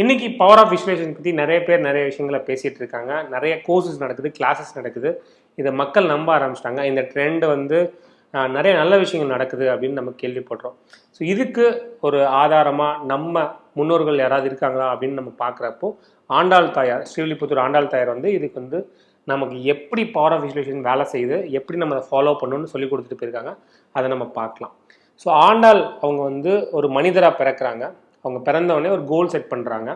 இன்னைக்கு power of Visweswaran பற்றி நிறைய பேர் நிறைய விஷயங்களை பேசிகிட்டு இருக்காங்க. நிறைய கோர்சஸ் நடக்குது கிளாஸஸ் நடக்குது. இதை மக்கள் நம்ப ஆரம்பிச்சிட்டாங்க. இந்த ட்ரெண்ட் வந்து நிறைய நல்ல விஷயங்கள் நடக்குது அப்படின்னு நம்ம கேள்விப்படுறோம். ஸோ இதுக்கு ஒரு ஆதாரமாக நம்ம முன்னோர்கள் யாராவது இருக்காங்களா அப்படின்னு நம்ம பார்க்குறப்போ ஆண்டாள் தாயார் ஸ்ரீவில்லிபுத்தூர் ஆண்டாள் தாயார் வந்து இதுக்கு வந்து நமக்கு எப்படி பவர் ஆஃப் விசுவேஷன் வேலை செய்யுது எப்படி நம்ம அதை ஃபாலோ பண்ணணும்னு சொல்லி கொடுத்துட்டு போயிருக்காங்க. அதை நம்ம பார்க்கலாம். ஸோ ஆண்டாள் அவங்க வந்து ஒரு மனிதராக பிறக்கிறாங்க. அவங்க பிறந்தவொடனே ஒரு கோல் செட் பண்ணுறாங்க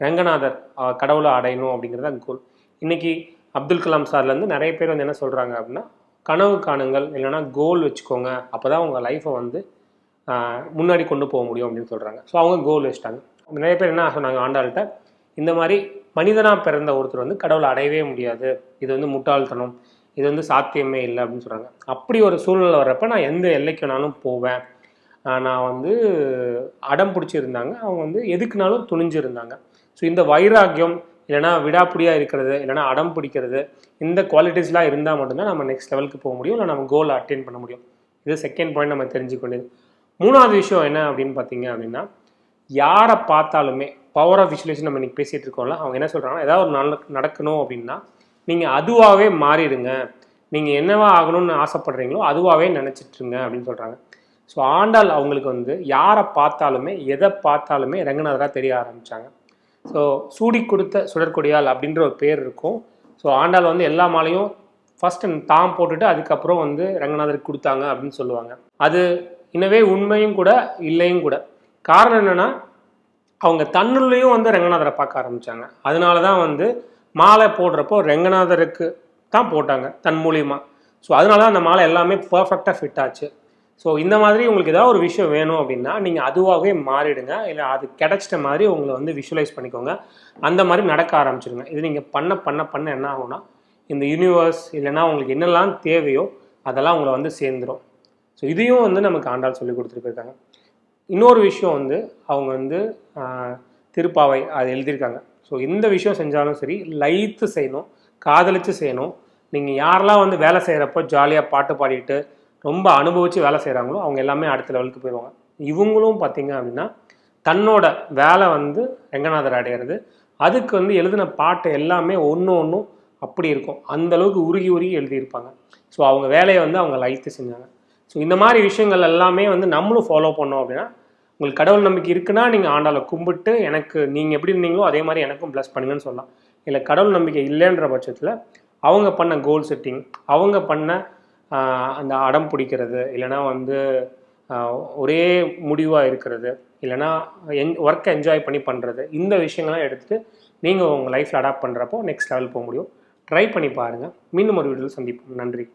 ரங்கநாதர் கடவுளை அடையணும் அப்படிங்கிறது தான் கோல் இன்னைக்கு அப்துல் கலாம் சார்லேருந்து நிறைய பேர் வந்து என்ன சொல்கிறாங்க அப்படின்னா கனவு காணுங்கள் இல்லைன்னா கோல் வச்சுக்கோங்க. அப்போ தான் உங்கள் லைஃப்பை வந்து முன்னாடி கொண்டு போக முடியும் அப்படின்னு சொல்கிறாங்க ஸோ அவங்க கோல் வச்சுட்டாங்க. நிறைய பேர் என்ன சொன்னாங்க ஆண்டாள்கிட்ட இந்த மாதிரி மனிதனாக பிறந்த ஒருத்தர் வந்து கடவுளை அடையவே முடியாது. இது வந்து முட்டாள்தனம். இது வந்து சாத்தியமே இல்லை அப்படின்னு சொல்கிறாங்க அப்படி ஒரு சூழ்நிலை வர்றப்ப நான் எந்த எல்லைக்கு வேணாலும் போவேன். நான் வந்து அடம் பிடிச்சிருந்தாங்க. அவங்க வந்து எதுக்குனாலும் துணிஞ்சிருந்தாங்க. ஸோ இந்த வைராக்கியம் இல்லைனா விடாப்பிடியாக இருக்கிறது இல்லைனா அடம் பிடிக்கிறது இந்த குவாலிட்டிஸ்லாம் இருந்தால் மட்டும்தான் நம்ம நெக்ஸ்ட் லெவலுக்கு போக முடியும். இல்லை நம்ம கோலை அட்டைன் பண்ண முடியும். இது செகண்ட் பாயிண்ட் நம்ம தெரிஞ்சுக்கொண்டது மூணாவது விஷயம் என்ன அப்படின்னு பார்த்தீங்க அப்படின்னா யாரை பார்த்தாலுமே பவர் ஆஃப் விசுவலேஷன் நம்ம இன்றைக்கி பேசிகிட்டு இருக்கோம்ல அவங்க என்ன சொல்கிறாங்கன்னா ஏதாவது ஒரு நல்ல நடக்கணும் அப்படின்னா நீங்கள் அதுவாகவே மாறிடுங்க. நீங்கள் என்னவா ஆகணும்னு ஆசைப்படுறீங்களோ அதுவாகவே நினச்சிட்ருங்க அப்படின்னு சொல்கிறாங்க ஸோ ஆண்டாள் அவங்களுக்கு வந்து யாரை பார்த்தாலுமே எதை பார்த்தாலுமே ரங்கநாதராக தெரிய ஆரம்பித்தாங்க ஸோ சூடி கொடுத்த சுடற்கொடியால் அப்படின்ற ஒரு பேர் இருக்கும். ஸோ ஆண்டாள் வந்து எல்லா மாலையும் ஃபஸ்ட்டு தாம் போட்டுட்டு அதுக்கப்புறம் வந்து ரங்கநாதருக்கு கொடுத்தாங்க அப்படின்னு சொல்லுவாங்க. அது இன்னவே உண்மையும் கூட இல்லையும் கூட. காரணம் என்னென்னா அவங்க தன்னுள்ளேயும் வந்து ரங்கநாதரை பார்க்க ஆரம்பித்தாங்க அதனால தான் வந்து மாலை போடுறப்போ ரங்கநாதருக்கு தான் போட்டாங்க தன் மூலியமாக ஸோ அதனால தான் அந்த மாலை எல்லாமே பர்ஃபெக்டாக ஃபிட் ஆச்சு. ஸோ இந்த மாதிரி உங்களுக்கு ஏதாவது ஒரு விஷயம் வேணும் அப்படின்னா நீங்கள் அதுவாகவே மாறிடுங்க. இல்லை அது கிடச்சிட்ட மாதிரி உங்களை வந்து விஷுவலைஸ் பண்ணிக்கோங்க. அந்த மாதிரி நடக்க ஆரம்பிச்சிடுங்க இது நீங்கள் பண்ண பண்ண பண்ண என்ன ஆகும்னா இந்த யூனிவர்ஸ் இல்லைன்னா உங்களுக்கு என்னெல்லாம் தேவையோ அதெல்லாம் உங்களை வந்து சேர்ந்துடும் ஸோ இதையும் வந்து நமக்கு ஆண்டாள் சொல்லி கொடுத்துட்டு போயிருக்காங்க இன்னொரு விஷயம் வந்து அவங்க வந்து திருப்பாவை அது எழுதியிருக்காங்க. ஸோ இந்த விஷயம் செஞ்சாலும் சரி லைத்து செய்யணும் காதலித்து செய்யணும். நீங்கள் யாரெல்லாம் வந்து வேலை செய்கிறப்போ ஜாலியாக பாட்டு பாடிட்டு ரொம்ப அனுபவித்து வேலை செய்கிறாங்களோ அவங்க எல்லாமே அடுத்த லெவலுக்கு போயிடுவாங்க இவங்களும் பார்த்தீங்க அப்படின்னா தன்னோட வேலை வந்து ரங்கநாதர் அடையிறது அதுக்கு வந்து எழுதின பாட்டு எல்லாமே ஒன்று ஒன்றும் அப்படி இருக்கும். அந்தளவுக்கு உருகி உருகி எழுதியிருப்பாங்க. ஸோ அவங்க வேலையை வந்து அவங்க லைத்து செஞ்சாங்க. ஸோ இந்த மாதிரி விஷயங்கள் எல்லாமே வந்து நம்மளும் ஃபாலோ பண்ணோம் அப்படின்னா உங்களுக்கு கடவுள் நம்பிக்கை இருக்குன்னா நீங்கள் ஆண்டாளை கும்பிட்டு எனக்கு நீங்கள் எப்படி இருந்தீங்களோ அதே மாதிரி எனக்கும் ப்ளஸ் பண்ணுங்கன்னு சொல்லலாம். இல்லை கடவுள் நம்பிக்கை இல்லைன்ற பட்சத்தில் அவங்க பண்ண கோல் செட்டிங் அவங்க பண்ண அந்த அடம் பிடிக்கிறது இல்லைன்னா வந்து ஒரே முடிவாக இருக்கிறது இல்லைன்னா என் ஒர்க்கை என்ஜாய் பண்ணி பண்ணுறது இந்த விஷயங்கள்லாம் எடுத்துகிட்டு நீங்கள் உங்கள் லைஃப்பில் அடாப்ட் பண்ணுறப்போ நெக்ஸ்ட் லெவல் போக முடியும். ட்ரை பண்ணி பாருங்கள் மீண்டும் ஒரு வீடியோவில் சந்திப்போம். நன்றி.